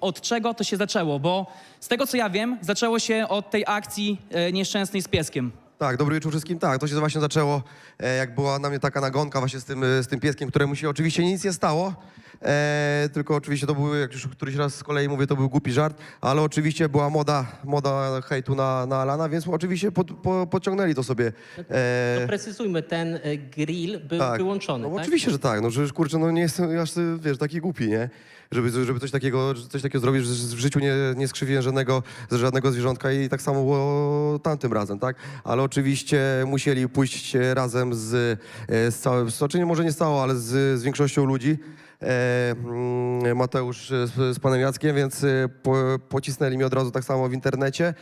od czego to się zaczęło, bo z tego co ja wiem, zaczęło się od tej akcji e, nieszczęsnej z pieskiem. Tak, dobry wieczór wszystkim. Tak, to się właśnie zaczęło, e, jak była na mnie taka nagonka właśnie z tym, e, z tym pieskiem, któremu się oczywiście nic nie stało. E, tylko oczywiście to był, jak już któryś raz z kolei mówię, to był głupi żart, ale oczywiście była moda, moda hejtu na, na Alana, więc oczywiście pod, po, podciągnęli to sobie. E, Precyzujmy, ten e, grill był tak. wyłączony, No, tak? Oczywiście, że tak. No, że kurczę, no nie jestem aż, wiesz, taki głupi, nie? Żeby, żeby coś takiego, coś takiego zrobić, że w życiu nie, nie skrzywiłem żadnego, żadnego zwierzątka i tak samo było tamtym razem, tak? Ale oczywiście musieli pójść razem z, e, z całym, znaczy może nie całą, ale z, z większością ludzi. E, mm, Mateusz e, z, z panem Jackiem, więc po, pocisnęli mi od razu tak samo w internecie.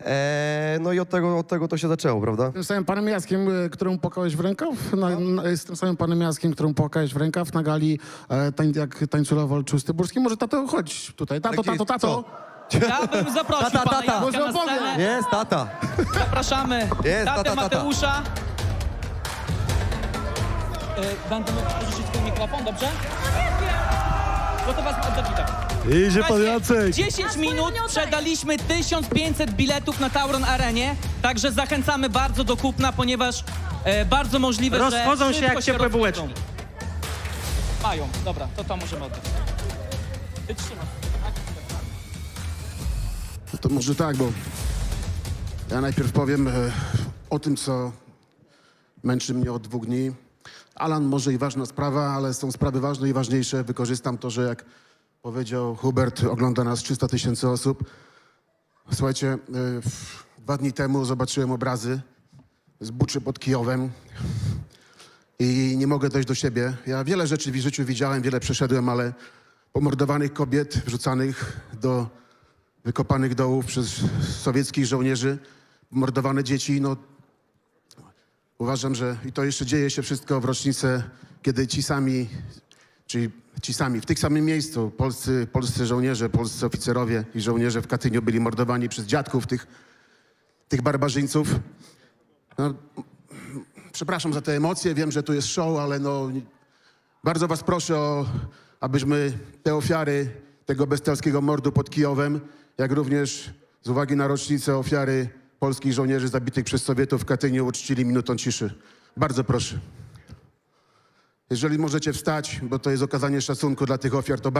E, no i od tego, od tego to się zaczęło, prawda? Tym samym panem Jackiem, któremu płakałeś w rękaw, na, na, z tym samym panem Jackiem, któremu płakałeś w rękaw na gali, e, tań, jak tańcula walczył z Tyburskim. Może tato, chodź tutaj. Tato, tato, jest- tato. Ja bym zaprosił Tata, pana tata. Jacka Może na scenę. Jest, tata! Zapraszamy Jest, tatę tata, tata. Mateusza. E, Będę mógł pożyczyć twój mikrofon, dobrze? No to was oddać tak. Idzie pan Jacek. 10 minut sprzedaliśmy 1500 biletów na Tauron Arenie, także zachęcamy bardzo do kupna, ponieważ e, bardzo możliwe, Rozchodzą że się szybko jak ciepłe rozchodzą. bułeczki. Mają, dobra, to to możemy oddać. Wytrzymaj. To może tak, bo ja najpierw powiem e, o tym, co męczy mnie od dwóch dni. Alan, może i ważna sprawa, ale są sprawy ważne i ważniejsze. Wykorzystam to, że jak powiedział Hubert, ogląda nas 300 tysięcy osób. Słuchajcie, e, dwa dni temu zobaczyłem obrazy z Buczy pod Kijowem i nie mogę dojść do siebie. Ja wiele rzeczy w życiu widziałem, wiele przeszedłem, ale pomordowanych kobiet wrzucanych do wykopanych dołów przez sowieckich żołnierzy, mordowane dzieci, no uważam, że i to jeszcze dzieje się wszystko w rocznicę, kiedy ci sami, czyli ci sami, w tych samym miejscu, polscy, polscy żołnierze, polscy oficerowie i żołnierze w Katyniu byli mordowani przez dziadków tych, tych barbarzyńców. No, przepraszam za te emocje, wiem, że tu jest show, ale no bardzo was proszę o, abyśmy te ofiary tego bestialskiego mordu pod Kijowem, jak również z uwagi na rocznicę ofiary polskich żołnierzy zabitych przez Sowietów w Katyniu uczcili minutą ciszy. Bardzo proszę. Jeżeli możecie wstać, bo to jest okazanie szacunku dla tych ofiar, to bardzo